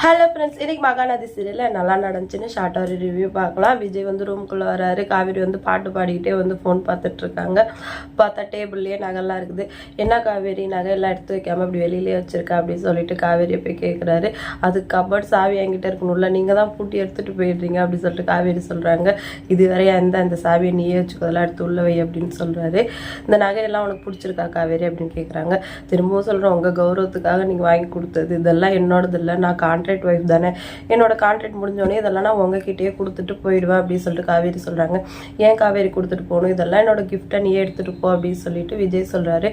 Hello friends இன்றைக்கி மகாநதி சீரியலில் நல்லா நடந்துச்சுன்னு ஷார்ட்டாக ஒரு ரிவ்யூ பார்க்கலாம். விஜய் வந்து ரூம்குள்ளே வராரு. காவேரி வந்து பாட்டு பாடிக்கிட்டே வந்து ஃபோன் பார்த்துட்ருக்காங்க. பார்த்தா டேபிள்லேயே நகைலாம் இருக்குது. என்ன காவேரி? நகையெல்லாம் எடுத்து வைக்காமல் இப்படி வெளியிலே வச்சுருக்கா அப்படின்னு சொல்லிட்டு காவேரியை போய் கேட்குறாரு அது கபட் சாவி என்கிட்ட இருக்கணும்ல நீங்கள் தான் பூட்டி எடுத்துகிட்டு போயிடுறீங்க அப்படின்னு சொல்லிட்டு காவேரி சொல்கிறாங்க இதுவரை எந்த அந்த சாவியை நீயே வச்சுக்கோ அதெல்லாம் எடுத்து உள்ள வை அப்படின்னு சொல்கிறாரு இந்த நகையெல்லாம் உனக்கு பிடிச்சிருக்கா காவேரி அப்படின்னு கேட்குறாங்க திரும்பவும் சொல்கிறேன் உங்கள் கௌரவத்துக்காக நீங்கள் வாங்கி கொடுத்தது. இதெல்லாம் என்னோடது இல்லை நான் கான்ட்ராக்ட் ஒய்ஃப் தானே. என்னோட கான்ட்ராக்ட் முடிஞ்சோடனே இதெல்லாம் நான் உங்ககிட்டயே கொடுத்துட்டு போயிடுவேன் அப்படின்னு சொல்லிட்டு காவேரி சொல்கிறாங்க ஏன் காவேரி கொடுத்துட்டு போகணும்? இதெல்லாம் என்னோட கிஃப்ட்டை நீ எடுத்துகிட்டு போ அப்படின்னு சொல்லிட்டு விஜய் சொல்கிறாரு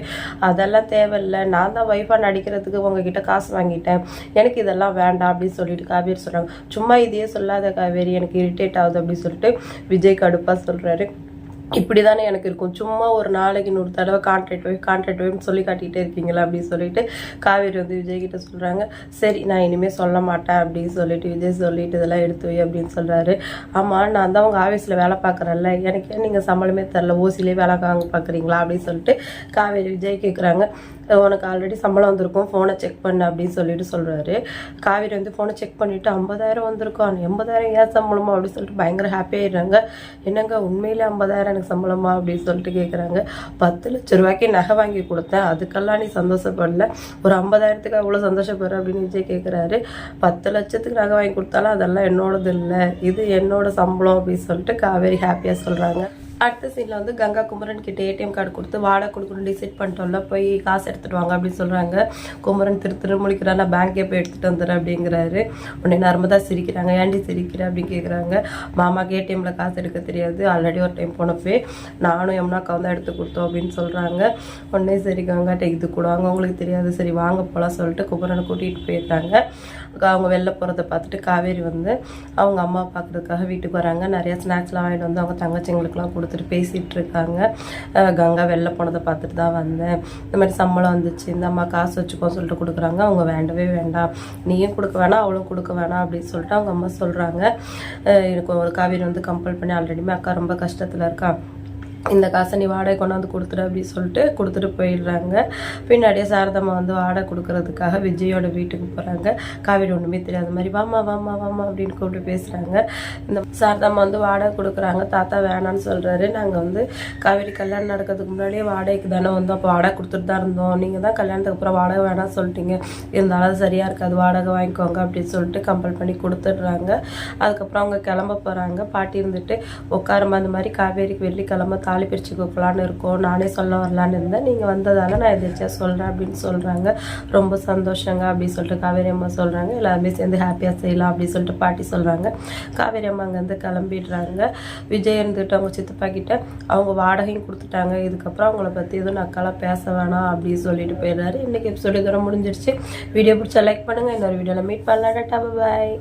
அதெல்லாம் தேவையில்லை. நான் தான் ஒய்ஃபாக நடிக்கிறதுக்கு உங்ககிட்ட காசு வாங்கிட்டேன். எனக்கு இதெல்லாம் வேண்டாம் அப்படின்னு சொல்லிட்டு காவேரி சொல்கிறாங்க சும்மா இதையே சொல்லாத காவேரி. எனக்கு இரிட்டேட் ஆகுது அப்படின்னு சொல்லிட்டு விஜய் கடுப்பாக சொல்கிறாரு இப்படி தானே எனக்கு இருக்கும். சும்மா ஒரு நாளைக்கு நூறு தடவை கான்ட்ராக்ட் ஒய்ஃப் கான்ட்ராக்ட் ஒய்ஃப்னு சொல்லி காட்டிகிட்டே இருக்கீங்களா அப்படின்னு சொல்லிட்டு காவேரி வந்து விஜய்கிட்ட சொல்கிறாங்க சரி நான் இனிமேல் சொல்ல மாட்டேன் அப்படின்னு சொல்லிட்டு விஜய் சொல்லிட்டு இதெல்லாம் எடுத்து வை அப்படின்னு சொல்கிறாரு ஆமாம் நான் தான் உங்கள் ஆஃபீஸில் வேலை பார்க்குறேன்ல. எனக்கு ஏன் நீங்கள் சம்பளமே தரல? ஓசிலே வேலை வாங்க பார்க்குறீங்களா அப்படின்னு சொல்லிட்டு காவேரி விஜய் கேட்குறாங்க உனக்கு ஆல்ரெடி சம்பளம் வந்திருக்கும் ஃபோனை செக் பண்ணு அப்படின்னு சொல்லிட்டு சொல்கிறாரு காவேரி வந்து ஃபோனை செக் பண்ணிவிட்டு ஐம்பதாயிரம் வந்திருக்கும் எண்பதாயிரம் ஏன் சம்பளமா அப்படின்னு சொல்லிட்டு பயங்கர ஹாப்பியாகிடுறாங்க என்னங்க உண்மையிலே ஐம்பதாயிரம் எனக்கு சம்பளமா அப்படின்னு சொல்லிட்டு கேட்குறாங்க பத்து லட்ச ரூபாய்க்கு நகை வாங்கி கொடுத்தேன் அதுக்கெல்லாம் நீ சந்தோஷப்படல. ஒரு ஐம்பதாயிரத்துக்கு அவ்வளோ சந்தோஷப்படுற அப்படின்னு விஜய் கேட்குறாரு பத்து லட்சத்துக்கு நகை வாங்கி கொடுத்தாலும் அதெல்லாம் என்னோடது இல்லை இது என்னோட சம்பளம் அப்படின்னு சொல்லிட்டு காவேரி ஹாப்பியாக சொல்கிறாங்க அடுத்த சீனில் வந்து கங்கா குமரன் கிட்ட ஏடிஎம் கார்டு கொடுத்து வாடகை கொடுக்கணும் டிசைட் பண்ணிட்டோம்ல போய் காசு எடுத்துகிட்டு வாங்க அப்படின்னு சொல்கிறாங்க குமரன் திரு திரு முழிக்கிறான் நான் பேங்க்கே போய் எடுத்துகிட்டு வந்துடுறேன் அப்படிங்கிறாரு. உடனே நர்மதா சிரிக்கிறாங்க ஏன்டி சிரிக்கிற? அப்படின்னு கேட்குறாங்க மாமாக்கு ஏடிஎம்மில் காசு எடுக்க தெரியாது. ஆல்ரெடி ஒரு டைம் போனப்பே நானும் எம்னாக்கா வந்து எடுத்து கொடுத்தோம் அப்படின்னு சொல்கிறாங்க உடனே சரி கங்காட்ட இது கொடுவாங்க அவங்களுக்கு உங்களுக்கு தெரியாது. சரி வாங்க போகலாம் சொல்லிட்டு குமரனை கூட்டிகிட்டு போயிட்டாங்க. அவங்க வெளில போகிறத பார்த்துட்டு காவேரி வந்து அவங்க அம்மா பார்க்குறதுக்காக வீட்டுக்கு வராங்க. நிறைய ஸ்நாக்ஸ்லாம் வாங்கிட்டு வந்து அவங்க தங்கச்சிங்களுக்குலாம் கொடுத்து ஒருத்தர் பேசிகிட்டு இருக்காங்க கங்கா வெளில போனதை பார்த்துட்டு தான் வந்தேன். இந்த மாதிரி சம்பளம் வந்துச்சு. இந்த அம்மா காசு வச்சுக்கோ சொல்லிட்டு கொடுக்குறாங்க. அவங்க வேண்டவே வேண்டாம். நீயும் கொடுக்க வேணாம் அவளும் கொடுக்க வேணாம் அப்படின்னு சொல்லிட்டு அவங்க அம்மா சொல்கிறாங்க எனக்கு ஒரு காவேரி வந்து கம்பல் பண்ணி ஆல்ரெடியுமே அக்கா ரொம்ப கஷ்டத்தில் இருக்கா. இந்த காசை நீ வாடகை கொண்டாந்து கொடுத்துரு அப்படின்னு சொல்லிட்டு கொடுத்துட்டு போயிடுறாங்க. பின்னாடியே சாரதம்மா வந்து வாடகை கொடுக்கறதுக்காக விஜயோட வீட்டுக்கு போகிறாங்க காவேரி ஒன்றுமே தெரியாத மாதிரி வாமா வாமா வாமா அப்படின்னு கூப்பிட்டு பேசுகிறாங்க இந்த சாரதம்மா வந்து வாடகை கொடுக்குறாங்க. தாத்தா வேணான்னு சொல்கிறாரு நாங்கள் வந்து காவேரி கல்யாணம் நடக்கிறதுக்கு முன்னாடியே வாடகைக்கு தானே வந்தோம் அப்போ வாடகை கொடுத்துட்டு தான் இருந்தோம். நீங்கள் தான் கல்யாணத்துக்கு அப்புறம் வாடகை வேணாம்னு சொல்லிட்டீங்க. இருந்தாலும் அது சரியாக இருக்காது. வாடகை வாங்கிக்கோங்க அப்படின்னு சொல்லிட்டு கம்பல் பண்ணி கொடுத்துட்றாங்க. அதுக்கப்புறம் அவங்க கிளம்ப போகிறாங்க பாட்டி இருந்துட்டு உட்காரமா அந்த மாதிரி காவேரிக்கு வெள்ளிக்கிழமை தாலி பிரித்து கொடுக்கலான்னு இருக்கோம். நானே சொல்ல வரலான்னு இருந்தேன். நீங்கள் வந்ததால் நான் எதாச்சும் சொல்கிறேன் அப்படின்னு சொல்கிறாங்க ரொம்ப சந்தோஷங்க அப்படின்னு சொல்லிட்டு காவேரி அம்மா சொல்கிறாங்க எல்லாருமே சேர்ந்து ஹாப்பியாக செய்யலாம் அப்படின்னு சொல்லிட்டு பாட்டி சொல்கிறாங்க காவேரி அம்மா அங்கேருந்து கிளம்பிடுறாங்க. விஜய் இருந்துட்டு அவங்க சித்தப்பா கிட்ட அவங்க வாடகையும் கொடுத்துட்டாங்க. இதுக்கப்புறம் அவங்கள பற்றி எதுவும் நக்கெல்லாம் பேச வேணாம் அப்படின்னு சொல்லிட்டு போயிடுறாரு. இன்றைக்கி எபிசோடு தூரம் முடிஞ்சிருச்சு. வீடியோ பிடிச்சா லைக் பண்ணுங்கள் இன்னொரு வீடியோவில் மீட் பண்ணலாம். டாட்டா பாய்